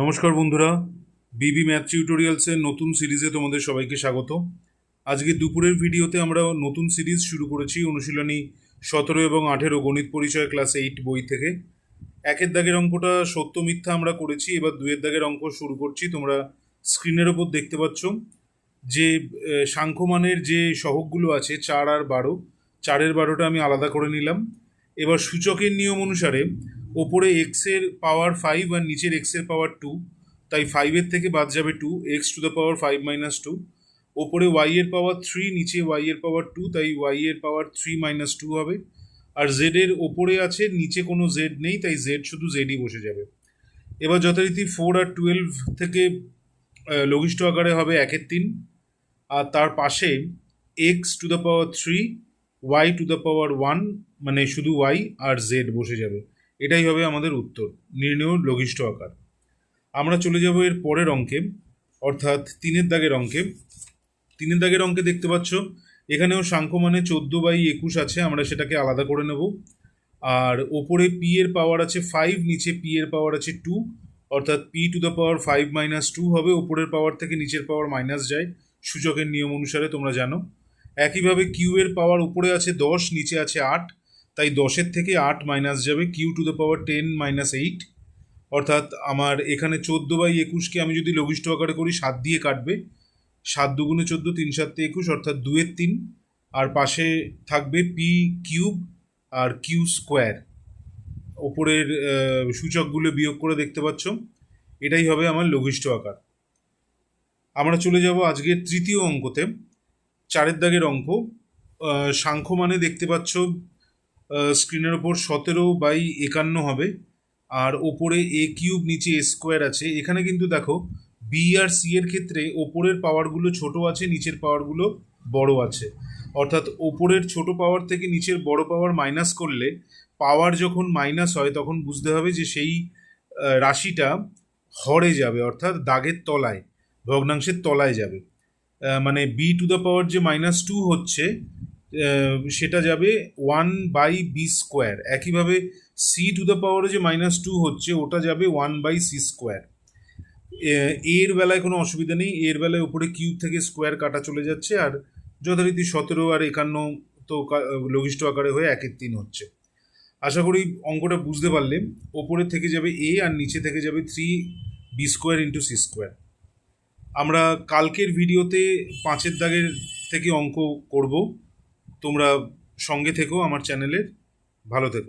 নমস্কার বন্ধুরা, বিবি ম্যাথ টিউটোরিয়ালসের নতুন সিরিজে তোমাদের সবাইকে স্বাগত। আজকে দুপুরের ভিডিওতে আমরা নতুন সিরিজ শুরু করেছি অনুশীলনী সতেরো এবং আঠেরো গণিত পরিচয় ক্লাস এইট বই থেকে। একের দাগের অঙ্কটা সত্য মিথ্যা আমরা করেছি, এবার দুয়ের দাগের অঙ্ক শুরু করছি, তোমরা স্ক্রিনের ওপর দেখতে পাচ্ছ। যে সাংখ্যমানের যে সহগগুলো আছে, চার আর বারো, চারের বারোটা আমি আলাদা করে নিলাম। এবার সূচকের নিয়ম অনুসারে ওপরে এক্সের পাওয়ার ফাইভ আর নিচের এক্সের পাওয়ার টু তাই ফাইভের থেকে বাদ যাবে two x to the power five minus two ওপরে ওয়াই এর পাওয়ার থ্রি নিচে ওয়াই এর পাওয়ার টু তাই ওয়াই এর পাওয়ার থ্রি মাইনাস টু হবে, আর জেড এর ওপরে আছে, নিচে কোনো জেড নেই, তাই জেড শুধু জেডই বসে যাবে। এবার যথারীতি ফোর আর টুয়েলভ থেকে লঘিষ্ঠ আকারে হবে একের তিন, আর তার পাশে x to the power three y to the power one মানে শুধু ওয়াই আর জেড বসে যাবে। এটাই হবে আমাদের উত্তর, নির্ণয় লঘিষ্ঠ আকার। আমরা চলে যাব এর পরের অঙ্কে, অর্থাৎ তিনের দাগের অঙ্কে। তিনের দাগের অঙ্কে দেখতে পাচ্ছ, এখানেও সাংখ্য মানে চোদ্দ বাই একুশ আছে, আমরা সেটাকে আলাদা করে নেব। আর ওপরে পি এর পাওয়ার আছে ফাইভ নিচে পি এর পাওয়ার আছে টু অর্থাৎ p to the power five minus two হবে, ওপরের পাওয়ার থেকে নিচের পাওয়ার মাইনাস যায়। সূচকের নিয়ম অনুসারে তোমরা জানো। একইভাবে কিউ এর পাওয়ার উপরে আছে দশ, নিচে আছে আট তাই দশের থেকে আট মাইনাস যাবে q to the power ten minus eight অর্থাৎ আমার এখানে চোদ্দ বাই একুশকে আমি যদি লঘিষ্ঠ আকারে করি, সাত দিয়ে কাটবে। সাত দুগুণে চোদ্দ, তিন সাতে একুশ, অর্থাৎ দুয়ের তিন। আর পাশে থাকবে পি কিউব আর কিউ স্কোয়ার ওপরের সূচকগুলো বিয়োগ করে দেখতে পাচ্ছ। এটাই হবে আমার লঘিষ্ঠ আকার। আমরা চলে যাব আজকের তৃতীয় অঙ্কতে। চারের দাগের অঙ্ক। সাংখ্য মানে দেখতে পাচ্ছ স্ক্রিনের ওপর সতেরো বাই একান্ন হবে। আর ওপরে এ কিউব নিচে এ স্কোয়ার আছে। এখানে কিন্তু দেখো বি আর সি এর ক্ষেত্রে ওপরের পাওয়ারগুলো ছোট আছে, নিচের পাওয়ারগুলো বড় আছে। অর্থাৎ ওপরের ছোট পাওয়ার থেকে নিচের বড় পাওয়ার মাইনাস করলে পাওয়ার যখন মাইনাস হয়, তখন বুঝতে হবে যে সেই রাশিটা হরে যাবে, অর্থাৎ দাগের তলায়, ভগ্নাংশের তলায় যাবে। মানে বি টু দ্য পাওয়ার যে মাইনাস টু হচ্ছে সেটা যাবে ওয়ান বাই বি স্কোয়ার একইভাবে সি টু দ্য পাওয়ারে যে মাইনাস টু হচ্ছে, ওটা যাবে ওয়ান বাই সি স্কোয়ার এর বেলায় কোনো অসুবিধা নেই, এর বেলায় উপরে কিউব থেকে স্কোয়ার কাটা চলে যাচ্ছে, আর যথারীতি সতেরো আর একান্ন তো লঘিষ্ঠ আকারে হয়ে একের তিন হচ্ছে। আশা করি অঙ্কটা বুঝতে পারলে, ওপরে থেকে যাবে এ আর নিচে থেকে যাবে three b square into c square আমরা কালকের ভিডিওতে পাঁচের দাগের থেকে অঙ্ক করব। তোমরা সঙ্গে থেকো আমার চ্যানেলের ভালো থেকো।